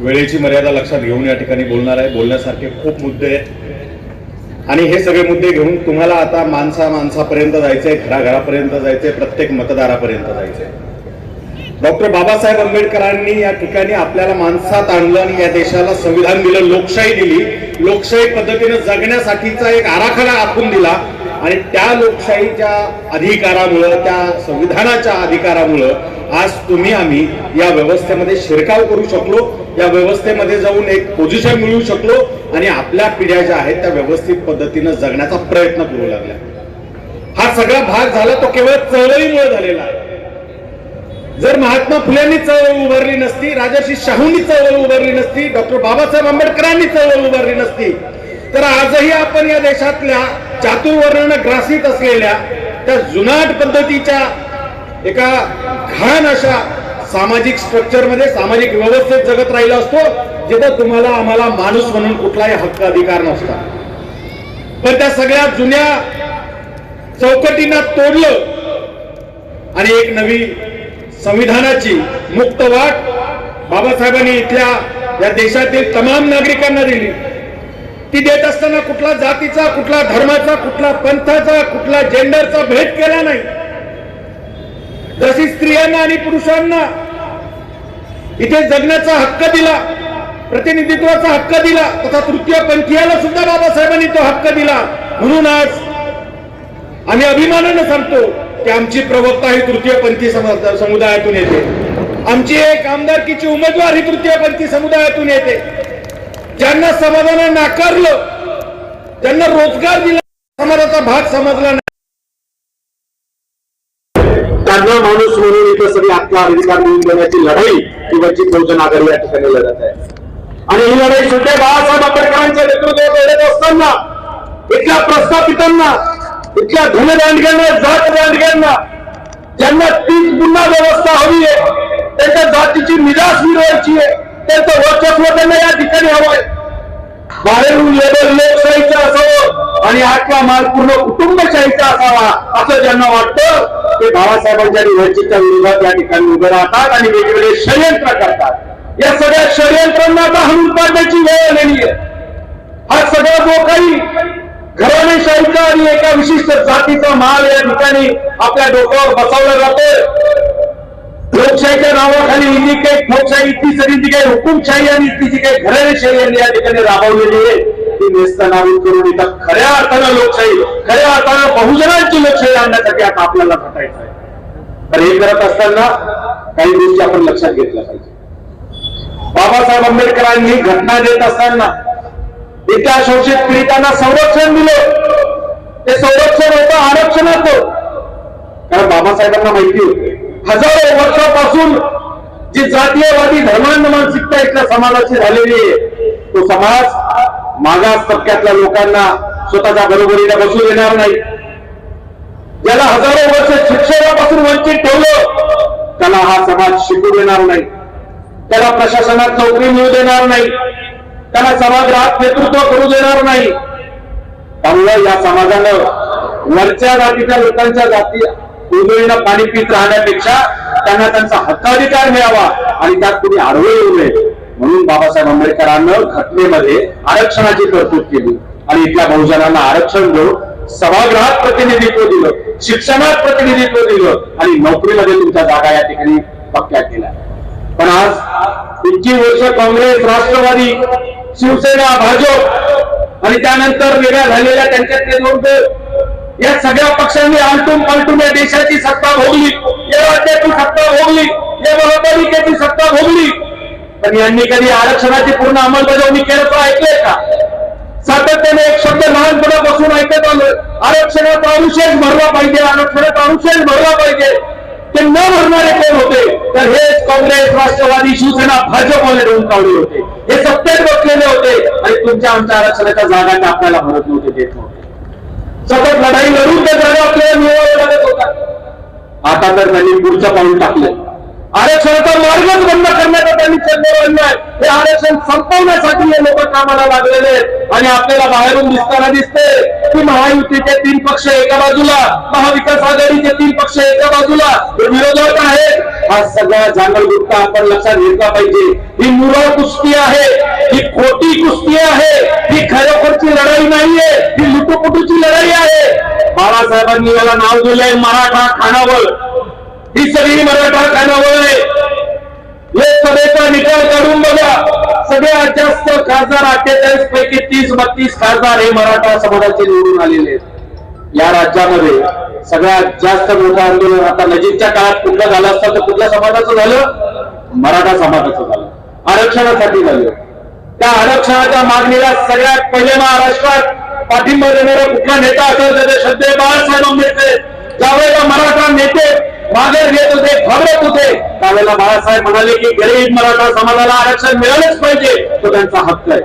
वेळेची मर्यादा लक्षात घेऊन या ठिकाणी बोलणार आहे. बोलण्यासारखे खूप मुद्दे आहेत. आणि हे सगळे मुद्दे घेऊन तुम्हाला आता माणसा माणसापर्यंत जायचंय घराघरापर्यंत जायचंय प्रत्येक मतदारापर्यंत जायचंय. डॉक्टर बाबासाहेब आंबेडकरांनी या ठिकाणी आपल्याला माणसात आणलं आणि या देशाला संविधान दिलं लोकशाही दिली. लोकशाही पद्धतीने जगण्यासाठीचा एक आराखडा आखून दिला. आणि त्या लोकशाहीच्या अधिकारामुळं त्या संविधानाच्या अधिकारामुळं आज तुम्ही आम्ही या व्यवस्थेमध्ये शिरकाव करू शकलो या व्यवस्थेमध्ये जाऊन एक पोझिशन मिळवू शकलो आणि आपल्या पिढ्या ज्या आहेत त्या व्यवस्थित पद्धतीनं जगण्याचा प्रयत्न करू लागल्या. हा सगळा भाग झाला तो केवळ चळवळीमुळे झालेला आहे. जर महात्मा फुलेंनी चळवळ उभारली नसती राजर्षी शाहूंनी चळवळ उभारली नसती डॉक्टर बाबासाहेब आंबेडकरांनी चळवळ उभारली नसती तर आजही आपण या देशातल्या चातुर्वर्णानं ग्रासित असलेल्या त्या जुनाट पद्धतीच्या एका घाण अशा सामाजिक स्ट्रक्चरमध्ये सामाजिक व्यवस्थेत जगत राहिला असतो जिथं तुम्हाला आम्हाला माणूस म्हणून कुठलाही हक्क अधिकार नसता. पण त्या सगळ्या जुन्या चौकटींना तोडलं आणि एक नवी संविधानाची मुक्त वाट बाबासाहेबांनी इथल्या या देशातील तमाम नागरिकांना दिली. ती देत असताना कुठला जातीचा कुठला धर्माचा कुठला पंथाचा कुठला जेंडरचा भेद केला नाही. जशी स्त्रियांना आणि पुरुषांना इथे जगण्याचा हक्क दिला प्रतिनिधित्वाचा हक्क दिला तथा तृतीय पंथीयाला सुद्धा बाबासाहेबांनी तो हक्क दिला. म्हणून आज आम्ही अभिमानानं सांगतो की आमची प्रवक्ता ही तृतीयपंथी पंथी समुदायातून येते. आमची एक आमदारकीची उमेदवार ही तृतीयपंथी समुदायातून येते. ज्यांना समाजानं नाकारलं त्यांना रोजगार दिला समाजाचा भाग समजला नाही. त्यांना माणूस म्हणून इथं सगळी आपला अधिकार मिळून देण्याची लढाई ही वंचित बहुजन आघाडी या ठिकाणी लढत आहे. आणि ही लढाई सुद्धा बाळासाहेब आंबेडकरांच्या नेतृत्वात लढत असताना इथल्या प्रस्थापितांना इथल्या धनदांडग्यांना जात दांडग्यांना ज्यांना तीच पुन्हा व्यवस्था हवी आहे त्यांच्या जातीची निराश मिळवायची आहे. त्यांचं वर्चस्व त्यांना या ठिकाणी हवंय. बाहेरून लेबल लोकशाहीचं असावं आणि आठवा माल पूर्ण कुटुंबशाहीचा असावा असं ज्यांना वाटतं ते बाबासाहेबांच्या आणि वंचितच्या विरोधात या ठिकाणी उभे राहतात आणि वेगवेगळे षडयंत्र करतात. या सगळ्या षडयंत्रांना आता हलून पाडण्याची वेळ आलेली आहे. हा सगळा जो काही घराणेशाहीचा आणि एका विशिष्ट जातीचा माल या ठिकाणी आपल्या डोक्यावर बसवला जातोय लोकशाहीच्या नावाखाली ही जी काही लोकशाही इतकी सगळी जी काही हुकुमशाही आणि ती जी काही घराणेशाही यांनी या ठिकाणी राबवलेली आहे ती नेस्तनाबूत करून इथं खऱ्या अर्थानं लोकशाही खऱ्या अर्थानं बहुजनांची लोकशाही आणण्यासाठी आता आपल्याला खटायचं आहे. तर हे करत असताना काही गोष्टी आपण लक्षात घेतल्या पाहिजे. बाबासाहेब आंबेडकरांनी घटना देत असताना इथल्या शोषित पीडितांना संरक्षण दिलं. ते संरक्षण होतं आरक्षणाचं कारण बाबासाहेबांना माहिती होते. हजारो वर्षापासून जी जातीयवादी धर्मांध मानसिकता इथल्या समाजाची झालेली आहे तो समाज मागास तबक्यातल्या लोकांना स्वतःच्या बरोबरीला बसू देणार नाही. ज्याला हजारो वर्ष शिक्षणापासून वंचित ठेवलं त्याला हा समाज शिकू देणार नाही. त्याला प्रशासनात नोकरी मिळू देणार नाही. त्याला समाजात नेतृत्व करू देणार नाही. त्यामुळे या समाजानं वरच्या जातीच्या लोकांच्या जाती उजळीनं पाणी पित राहण्यापेक्षा त्यांना त्यांचा हक्काधिकार मिळावा आणि त्यात कुणी आडवे येऊ नये. म्हणून बाबासाहेब आंबेडकरांनं घटनेमध्ये आरक्षणाची तरतूद केली आणि इथल्या बहुजनांना आरक्षण देऊन सभागृहात प्रतिनिधित्व दिलं शिक्षणात प्रतिनिधित्व दिलं आणि नोकरीमध्ये तुमच्या जागा या ठिकाणी पक्क्या केल्या. पण आज इतकी वर्ष काँग्रेस राष्ट्रवादी शिवसेना भाजप आणि त्यानंतर वेगळ्या झालेल्या त्यांच्यातले दोन या सगळ्या पक्षांनी आलटून पालटून या देशाची सत्ता भोगली. या राज्याची सत्ता भोगली. या महापालिकेची सत्ता भोगली. पण यांनी कधी आरक्षणाची पूर्ण अंमलबजावणी केल्याचं ऐकलंय का? सातत्याने एक शब्द लहानपणापासून ऐकत आलो. आरक्षणाचा अनुशेष भरला पाहिजे आरक्षणाचा अनुशेष भरला पाहिजे. ते न भरणारे कोण होते? तर हेच काँग्रेस राष्ट्रवादी शिवसेना भाजपवाले दोन कावले होते. हे सत्तेत बसलेले होते आणि तुमच्या आमच्या आरक्षणाच्या जागा आपल्याला भरत नव्हते देत नव्हते सतत लढाई लढून त्या जागा आपल्याला मिळवाव्या लागत होता. आता तर त्यांनी पुढचं पाऊल टाकलं. आरक्षणाचा मार्गच बंद करण्याचा त्यांनी चंद्र आणलाय हे आरक्षण संपवण्यासाठी हे लोक कामाला लागलेले आहेत. आणि आपल्याला बाहेरून दिसताना दिसते की महायुतीचे तीन पक्ष एका बाजूला महाविकास आघाडीचे तीन पक्ष एका बाजूला. हे विरोधक आहेत. हा सगळा जांगल गुप्ता आपण लक्षात घेतला पाहिजे. ही मुरळ कुस्ती आहे. ही खोटी कुस्ती आहे. ही खरोखरची लढाई नाहीये. ही लुटुपुटूची लढाई आहे. बाळासाहेबांनी याला नाव दिलंय मराठा खानावळ. ही सगळी मराठा खानावळ आहे. लोकसभेचा निकाल काढून बघा. सगळ्यात जास्त खासदार अठ्ठेचाळीस पैकी तीस बत्तीस खासदार हे मराठा समाजाचे निवडून आलेले आहेत. या राज्यामध्ये सगळ्यात जास्त मोठं आंदोलन आता नजीकच्या काळात कुठलं झालं असतं तर कुठल्या समाजाचं झालं? मराठा समाजाचं झालं. आरक्षणासाठी झालं. त्या आरक्षणाच्या मागणीला सगळ्यात पहिले महाराष्ट्रात पाठिंबा देणारा कुठला नेता असेल तर ते श्रद्धे बाळासाहेब आंबेडकर. ज्यावेळेला मराठा नेते मागे घेत होते घाबरत होते त्यावेळेला बाळासाहेब म्हणाले की गरीब मराठा समाजाला आरक्षण मिळालंच पाहिजे तो त्यांचा हक्क आहे.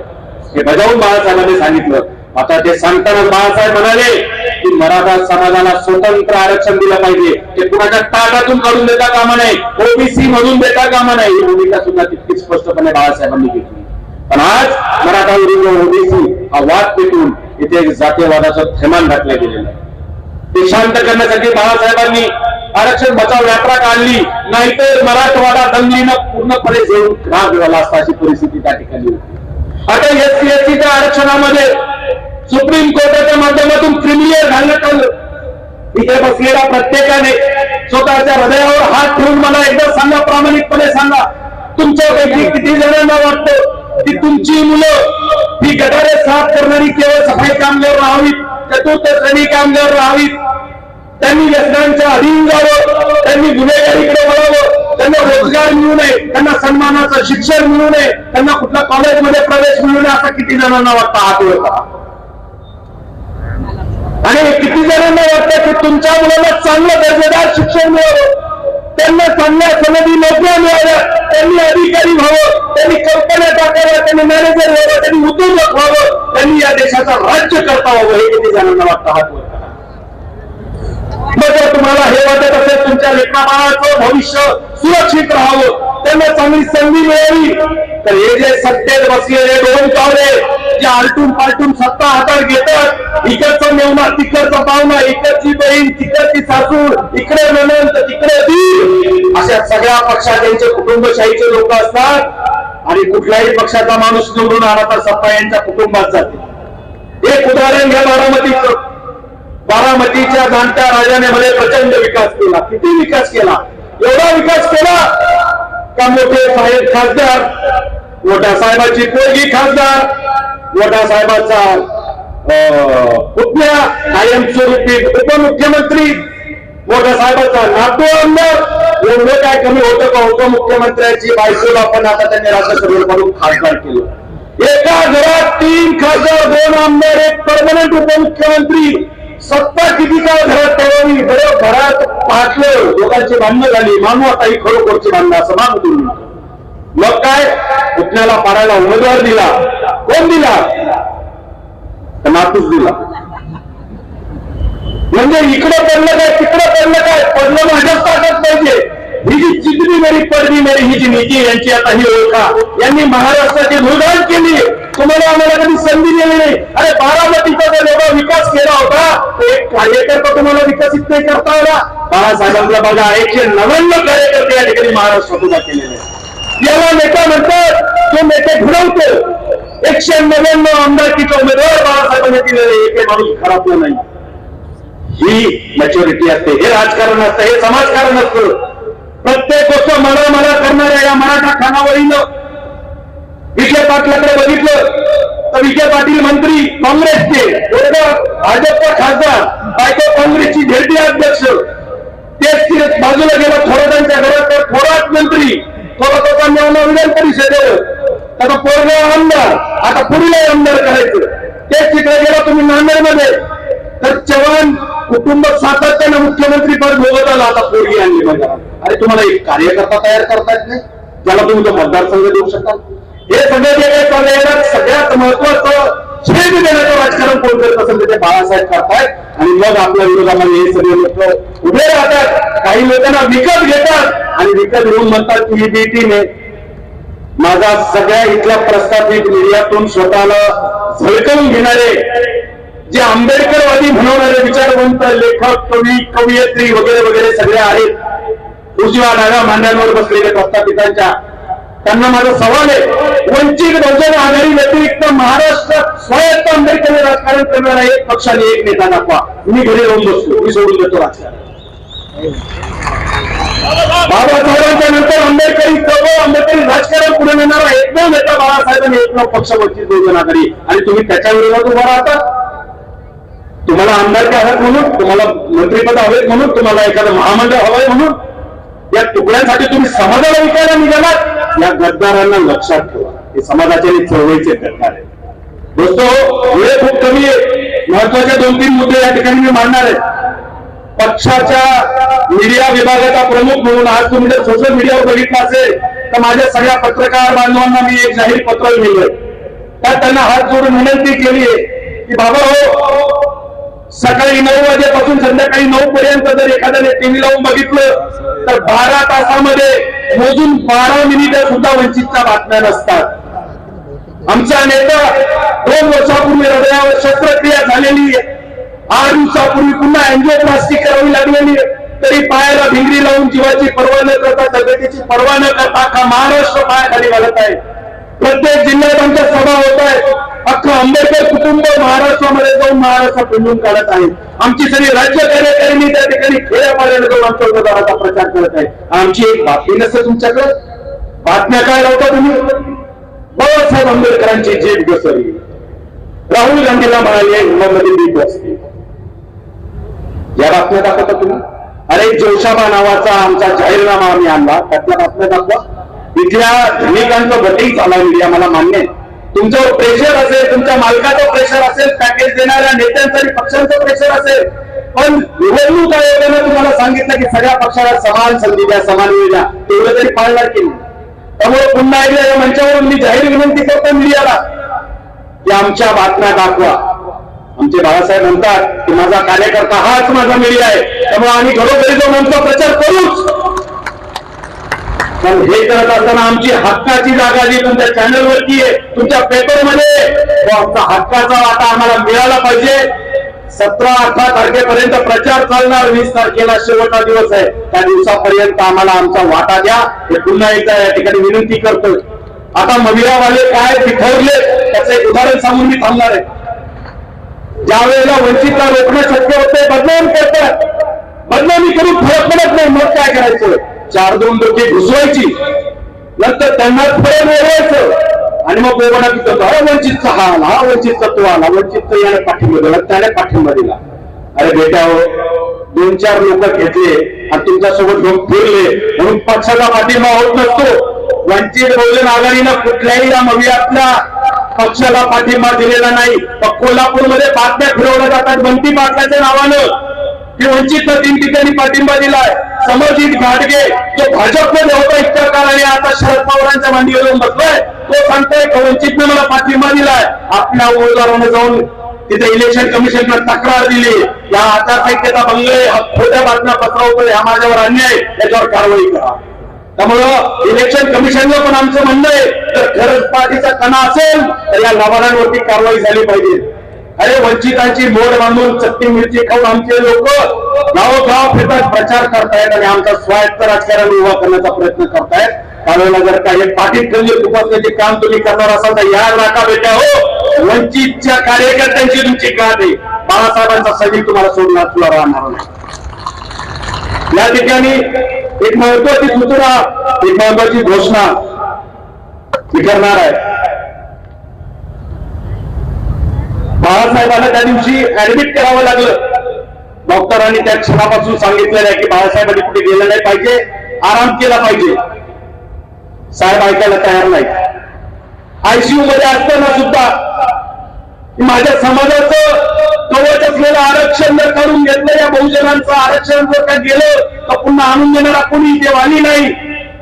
हे बजावून बाळासाहेबांनी सांगितलं. आता ते सांगताना बाळासाहेब म्हणाले की मराठा समाजाला स्वतंत्र आरक्षण दिलं पाहिजे. ते कुणाच्या ताटातून काढून देता कामा नाही ओबीसी मधून देता कामा नाही ही भूमिका सुद्धा तितकी स्पष्टपणे बाळासाहेबांनी घेतली. पण आज मराठा विरुद्ध ओबीसी हा वाद पेटून इथे एक जातीयवादाचं थैमान घातलं गेलेलं आहे. ते शांत करण्यासाठी बाळासाहेबांनी आरक्षण बचाव यात्रा काढली नाहीतर मराठवाडा दंगलीनं पूर्णपणे जेवून राग झाला असता अशी परिस्थिती त्या ठिकाणी होती. आता एस एस टीच्या आरक्षणामध्ये सुप्रीम कोर्टाच्या माध्यमातून क्रिमिलियर घालण्यात आलं. इथे बसलेल्या प्रत्येकाने स्वतःच्या हृदयावर हात ठेवून मला एकदा सांगा प्रामाणिकपणे सांगा तुमच्यापैकी किती जणांना वाटतं? की तुमची मुलं ही गटारे साफ करणारी केवळ सफाई कामगार राहावीत चतुर्थ श्रेणी कामगार राहावीत. त्यांनी व्यसनांच्या अधीन जावं त्यांनी गुन्हेगारीकडे वळावं त्यांना रोजगार मिळू नये त्यांना सन्मानाचं शिक्षण मिळू नये त्यांना कुठल्या कॉलेजमध्ये प्रवेश मिळू नये असं किती जणांना वाटतं हात होता आणि किती जणांना वाटतं की तुमच्या मुलांना चांगलं दर्जेदार शिक्षण मिळावं? त्यांना चांगल्या सनदी नोकऱ्या मिळाव्या त्यांनी अधिकारी व्हावं त्यांनी कंपन्या टाकाव्या त्यांनी मॅनेजर व्हावं त्यांनी उद्योजक व्हावं त्यांनी या देशाचा राज्य करता व्हावं हे किती जणांना वाटतं हात वर जर तुम्हाला हे वाटत असेल तुमच्या लेकराबाळाचं भविष्य सुरक्षित राहावं. त्यांना चांगली संधी मिळावी. तर हे जे सत्तेत बसलेले दोन कावळे जे आलटून पालटून सत्ता हातात घेतात इकडचं मेवना तिकडचं पाहुणा इकडची बहीण तिकडची सासूर इकडे ननंद सगळ्या पक्षात त्यांचे कुटुंबशाहीचे लोक असतात आणि कुठल्याही पक्षाचा माणूस निवडून आला तर सत्ता यांच्या कुटुंबात जाते. एक उदाहरण घ्या बारामतीचं. बारामतीच्या जाणत्या राजाने मध्ये प्रचंड विकास केला. किती विकास केला? एवढा विकास केला का मोठे साहेब खासदार मोठ्या साहेबाची पोरगी खासदार मोठ्या साहेबाचा पुतण्या कायमस्वरूपी उपमुख्यमंत्री मोठ्या साहेबाचा नातू आमदार एवढं काय कमी होतं का उपमुख्यमंत्र्याची बायकोला पण आता त्यांनी राज्यसभेकडून खासदार केलं. एका घरात तीन खासदार दोन आमदार एक परमनंट उपमुख्यमंत्री. सत्ता किती काळ घरात ठेवावी? बरं घरात पाठलं लोकांची भांडणं झाली. मानू आता ही खरोखरची भांडणं असं मानू तुम्ही. मग काय? पुतण्याला पाडायला उमेदवार दिला. कोण दिला? नातूच दिला. म्हणजे इकडं पडलं काय तिकडं पडलं काय? पडलं माझ्याच ताकद पाहिजे. ही जी जितनी मेरी पडली मेरी ही जी नीती यांची आता ही ओळखा. यांनी महाराष्ट्राची भूदान केली. तुम्हाला आम्हाला कधी संधी दिली नाही. अरे बारामतीचा जर एवढा विकास केला होता तर एक कार्यकर्ता तुम्हाला विकसित नाही करता आला. बाळासाहेबांचा बघा एकशे नव्याण्णव कार्यकर्ते या ठिकाणी महाराष्ट्रात उभा केलेले याला नेता म्हणतात तो नेते घडवतो. एकशे नव्याण्णव आमदारकीचा उमेदवार बाळासाहेबांनी दिलेले एक माणूस खराब नाही. ही मॅच्युरिटी असते. हे राजकारण असतं हे समाजकारण असतं. प्रत्येक गोष्ट मला मला करणाऱ्या या मराठा खानावळीनं विखे पाटलाकडे बघितलं तर विखे पाटील मंत्री काँग्रेसचे भाजपचा खासदार बायको काँग्रेसची झेडपी अध्यक्ष तेच बाजूला गेला थोरातांच्या घरात तर थोरात मंत्री थोराताचा निवडणूक विधान परिषदेवर. आता पोरगाव आमदार आता पुढील आमदार करायचं. तेच तिकडे गेला तुम्ही नांदेडमध्ये. तर चव्हाण कुटुंब सातत्यानं मुख्यमंत्री पद भोगत आला आता पोरगी आणली अरे तुम्हाला एक कार्यकर्ता तयार करता येत नाही? ज्याला तुम्ही तो मतदारसंघ देऊ शकता? हे सगळे जे काही चाललंय सगळ्यात महत्वाचं छेद देण्याचं राजकारण कोण करत असेल तर ते बाळासाहेब करतायत. आणि मग आपल्या विरोधामध्ये हे सगळे लोक उभे राहतात. काही लोकांना विकत घेतात आणि विकत घेऊन म्हणतात की ही बी टीम आहे माझा सगळ्या इथल्या प्रस्थापित मीडियातून स्वतःला झळकवून घेणारे जे आंबेडकरवादी म्हणवणारे विचारवंत लेखक कवी कवयित्री वगैरे वगैरे सगळे आहेत. उजव्या डाव्या मांड्यांवर बसलेले प्रस्थापितांच्या. त्यांना माझा सवाल आहे वंचित बहुजन आघाडी व्यतिरिक्त महाराष्ट्रात स्वायत्त आंबेडकरी राजकारण करणारा एक पक्षाने एक नेता दाखवा. मी घरी राहून बसतो मी सोडून देतो राजकारण. बाबासाहेबांच्या नंतर आंबेडकरी चळवळ आंबेडकरी राजकारण पुढे नेणारा एकमेव नेता बाळासाहेबांनी एकमेव पक्ष वंचित बहुजन आघाडी. आणि तुम्ही त्याच्या विरोधात उभा राहता. तुम्हाला आमदार आहात म्हणून तुम्हाला मंत्रिपद हवेत म्हणून तुम्हाला एखादं महामंडळ हवंय म्हणून या तुकड्यांसाठी तुम्ही समाजाला विकायला निघालात या गद्दारांना लक्षात ठेवा. हे समाजाचे चळवळीचे गद्दार दोस्तो वेळ खूप कमी आहे. महत्त्वाचे दोन तीन मुद्दे या ठिकाणी मी मांडणार आहे. पक्षाच्या मीडिया विभागाचा प्रमुख म्हणून आज तुम्ही जर सोशल मीडियावर बघितलं असेल तर माझ्या सगळ्या पत्रकार बांधवांना मी एक जाहीर पत्र लिहिलंय. त्यात त्यांना हात जोडून विनंती केली आहे की बाबा हो सकाळी नऊ वाजेपासून संध्याकाळी नऊ पर्यंत जर एखाद्याने टीव्ही लावून बघितलं तर बारा तासामध्ये मोजून बारा मिनिटं सुद्धा वंचितच्या बातम्या नसतात. आमचा नेता दोन वर्षापूर्वी हृदयावर शस्त्रक्रिया झालेली आहे. आठ दिवसापूर्वी पुन्हा अँजिओप्लास्टिक करावी लागलेली तरी पायाला भिंगरी लावून जीवाची पर्वा न करता तब्येतीची पर्वा न करता का महाराष्ट्र पायाखाली घालत आहे. प्रत्येक जिल्ह्यात आमच्या सभा होत आहेत. अख्खं आंबेडकर कुटुंब महाराष्ट्रामध्ये जाऊन महाराष्ट्र पिंडून काढत आहे. आमची सगळी राज्य कार्यकारिणी त्या ठिकाणी खेड्यापाड्याला जाऊन आमच्या उमेदवाराचा प्रचार करत आहे. आमची एक बातमी नसते तुमच्याकडे. बातम्या काय लावता तुम्ही? बाबासाहेब आंबेडकरांची जीभ घसरली. राहुल गांधीला म्हणाले हिमामध्ये दीप असते. या बातम्या दाखवता तुम्ही? अरे जोशाबा नावाचा आमचा जाहीरनामा आम्ही आणला. त्यातल्या बातम्या दाखवा. इथल्या धनिकांचं बटिंग चालू मीडिया मला मान्य आहे. प्रेशर असेल तुमच्या मालकाचं प्रेशर असेल पॅकेज देणाऱ्या नेत्यांचं आणि पक्षांचं प्रेशर असेल. पण निवडणूक आयोगानं तुम्हाला सांगितलं की सगळ्या पक्षाला समान संधी द्या समान वेळ द्या तेवढं तरी पाळणार की नाही? त्यामुळे पुन्हा एकदा या मंचावरून मी जाहीर विनंती करतो मीडियाला की आमच्या बातम्या दाखवा. आमचे बाळासाहेब म्हणतात की माझा कार्यकर्ता हाच माझा मीडिया आहे. त्यामुळे आम्ही घरोघरी जो म्हणतो प्रचार मग हे करत असताना आमची हक्काची जागा जी तुमच्या चॅनलवरती आहे तुमच्या पेपरमध्ये तो आमचा हक्काचा वाटा आम्हाला मिळाला पाहिजे. सतरा अठरा तारखेपर्यंत प्रचार चालणार वीस तारखेला शेवटचा दिवस आहे. त्या दिवसापर्यंत आम्हाला आमचा वाटा द्या. हे पुन्हा एकदा या ठिकाणी विनंती करतोय. आता मविरावाले काय बिथरले त्याचं एक उदाहरण सांगून मी थांबणार आहे. ज्या वेळेला वंचितला रोखणं शक्य होते बदनाम करतात. बदनामी करून फरक पडत नाही मग काय करायचं? चार दोन डोके घुसवायची. नंतर त्यांना फरक मिळवायचं. आणि मग बोबडा तिथं हा वंचितचा हा आला हा वंचितचा तो आला वंचितचा याने पाठिंबा दिला त्याने पाठिंबा दिला. अरे बेटा हो दोन चार लोक घेतले आणि तुमच्यासोबत लोक फिरले. म्हणून पक्षाचा पाठिंबा होत नसतो. वंचित बहुजन आघाडीनं कुठल्याही या मवियातल्या पक्षाला पाठिंबा दिलेला नाही. पण कोल्हापूरमध्ये बातम्या फिरवल्या जातात बंटी पाटलाच्या नावानं. की वंचितनं तीन ठिकाणी पाठिंबा दिलाय. समरजित घाटगे जो भाजपमध्ये होता इतक्या काळ आणि आता शरद पवारांच्या मांडीवर येऊन बसलाय. तो सांगतोय की वंचितनं मला पाठिंबा दिलाय? आपल्या उमेदवारानं जाऊन तिथे इलेक्शन कमिशनला तक्रार दिली. या आचारसंहितेचा भंग खोट्या बातम्या पसरवतोय. हा माझ्यावर अन्याय आहे, याच्यावर कारवाई करा. त्यामुळं इलेक्शन कमिशनला पण आमचं म्हणणं आहे जर खरंच पार्टीचा कणा असेल तर या लबाडांवरती कारवाई झाली पाहिजे. अरे वंचितांची मोड बांधून चटणी मिरची खाऊन आमचे लोक गावोगाव फिरतात प्रचार करतायत आणि आमचा स्वायत्त राजकारण उभा करण्याचा प्रयत्न करतायत. त्यावेळेला जर काही पाठीत खंजीर खुपसण्याचे काम तुम्ही करणार असाल तर या नाका बेटा हो. वंचितच्या कार्यकर्त्यांची तुमची गाठ आहे. बाळासाहेबांचा सैनिक तुम्हाला सोडणार तुला राहणार नाही. या ठिकाणी एक महत्वाची सूचना एक महत्वाची घोषणा मी करणार आहे. बाळासाहेबांना त्या दिवशी ऍडमिट करावं लागलं. डॉक्टरांनी त्या क्षणापासून सांगितलेलं आहे की बाळासाहेबांनी कुठे गेलं नाही पाहिजे आराम केला पाहिजे. साहेब ऐकायला तयार नाही आयसीयू मध्ये असताना सुद्धा माझ्या समाजाचं कवच असलेलं आरक्षण जर काढून घेतलं या बहुजनांचं आरक्षण जर का गेलं तर पुन्हा आणून देणारा कोणी जे वाली नाही.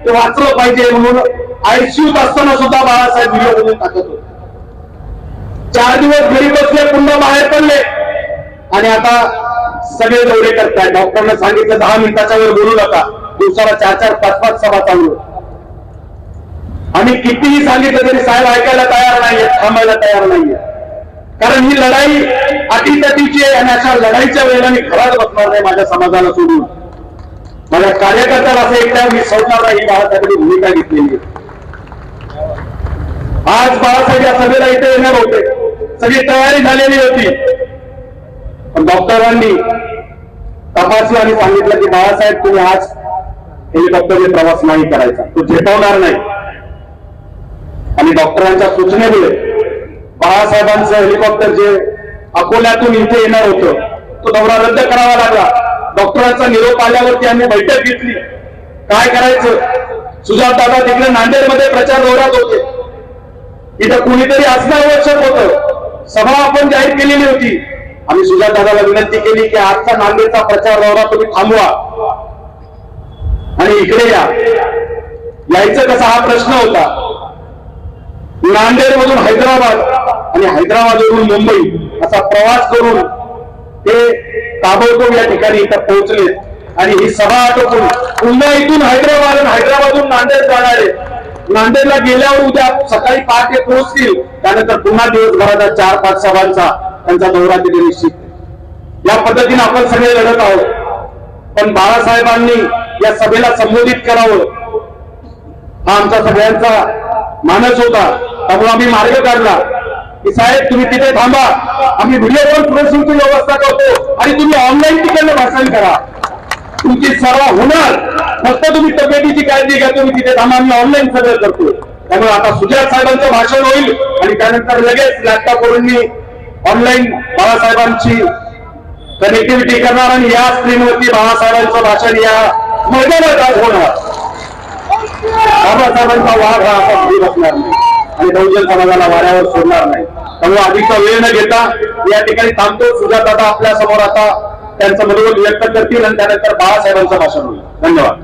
ते वाचलं पाहिजे म्हणून आयसीयूत असताना सुद्धा बाळासाहेब व्हिडिओ बनवून टाकत होते. चार दिवस घरी बसले पुन्हा बाहेर पडले. आणि आता सगळे दौरे करतायत. डॉक्टरने सांगितलं दहा मिनिटाच्या वर बोलू नका. दिवसाला चार चार पाच पाच सभा चालू आम्ही कितीही सांगितलं तरी साहेब ऐकायला तयार नाहीये थांबायला तयार नाहीये कारण ही लढाई अटीतटीची आहे आणि अशा लढाईच्या वेळेला मी घरात बसणार नाही माझ्या समाजाला सोडून. माझ्या कार्यकर्त्याला असं एकट्या मी सोडणार नाही बाळासाहेबांनी भूमिका घेतलेली आहे. आज बाळासाहेब या सभेला इथे येणार होते. सगळी तयारी झालेली होती. पण डॉक्टरांनी तपासलं आणि सांगितलं की बाळासाहेब तुम्ही आज हेलिकॉप्टरने प्रवास नाही करायचा. तो झेपवणार नाही. आणि डॉक्टरांच्या सूचनेमुळे बाळासाहेबांचं हेलिकॉप्टर जे अकोल्यातून इथे येणार होतं तो दौरा रद्द करावा लागला. डॉक्टरांचा निरोप आल्यावरती आम्ही बैठक घेतली. काय करायचं? सुजात दादा तिकडे नांदेडमध्ये प्रचार दौऱ्यात होते. इथं कुणीतरी असणं आवश्यक होतं. सभा आपण जाहीर केलेली होती. आम्ही सुजात दादाला विनंती केली की आजचा नांदेडचा प्रचार दौरा तुम्ही थांबवा. आणि इकडे या. यायचं कसा हा प्रश्न होता? नांदेड मधून हैदराबाद आणि हैदराबादवरून मुंबई असा प्रवास करून ते ताबडतोब या ठिकाणी इथं पोहोचले. आणि ही सभा आटोपून पुन्हा इथून हैदराबाद आणि हैदराबादहून नांदेड जाणारे नांदेडला गेल्यावर उद्या सकाळी पहाटे पोहोचतील. त्यानंतर पुन्हा दिवसभराचा चार पाच सभांचा त्यांचा दौरा तिथे निश्चित. या पद्धतीने आपण सगळे लढत आहोत. पण बाळासाहेबांनी या सभेला संबोधित करावं. हा आमचा सगळ्यांचा मानस होता. त्यामुळे आम्ही मार्ग काढला. की साहेब तुम्ही तिथे थांबा. आम्ही व्हिडिओ कॉन्फरन्सिंगची व्यवस्था करतो. आणि तुम्ही ऑनलाईन तिकडनं भाषण करा. तुमची सभा होणार. फक्त तुम्ही तब्येतीची काळजी घ्या तुम्ही तिथे थांबा आम्ही ऑनलाईन सगळं करतो त्यामुळे आता सुजात साहेबांचं भाषण होईल आणि त्यानंतर लगेच लॅपटॉपवरून मी ऑनलाईन बाळासाहेबांची कनेक्टिव्हिटी करणार आणि या स्क्रीनवरती बाळासाहेबांचं भाषण या मैदानात आज होणार. बाबासाहेबांचा वाघ हा असा घरी बसणार नाही. आणि बहुजन समाजाला वाऱ्यावर सोडणार नाही. त्यामुळे अधिकचा वेळ न घेता या ठिकाणी थांबतो. सुजात दादा आपल्यासमोर आता त्यांचं मनोबल व्यक्त करतील आणि त्यानंतर बाळासाहेबांचं भाषण होईल. धन्यवाद.